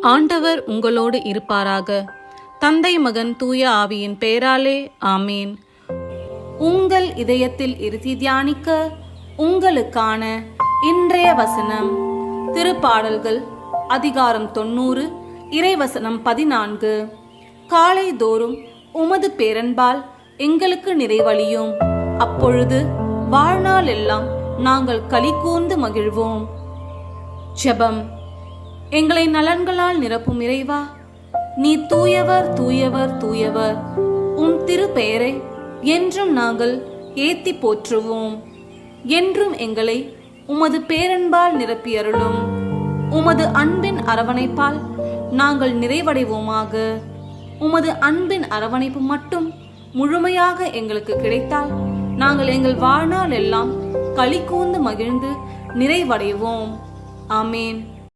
ஆண்டவர் உங்களோடு இருப்பாராக. தந்தை மகன் தூய ஆவியின் பெயராலே ஆமேன். உங்கள் இதயத்தில் இருத்தி தியானிக்க உங்களுக்கான இன்றைய வசனம். திருப்பாடல்கள் அதிகாரம் தொண்ணூறு இறைவசனம் பதினான்கு. காலை தோறும் உமது பேரன்பால் எங்களுக்கு நிறைவழியும். அப்பொழுது வாழ்நாள் எல்லாம் நாங்கள் களி கூர்ந்து மகிழ்வோம். ஜெபம். எங்களை நலன்களால் நிரப்பும் இறைவா நீ தூயவர் தூயவர் தூயவர். உம் திருப்பெயரை என்றும் நாங்கள் ஏத்தி போற்றுவோம். என்றும் எங்களை உமது பேரன்பால் நிரப்பியருளும். உமது அன்பின் அரவணைப்பால் நாங்கள் நிறைவடைவோமாக. உமது அன்பின் அரவணைப்பு மட்டும் முழுமையாக எங்களுக்கு கிடைத்தால் நாங்கள் எங்கள் வாழ்நாள் எல்லாம் களி கூந்து மகிழ்ந்து நிறைவடைவோம். ஆமேன்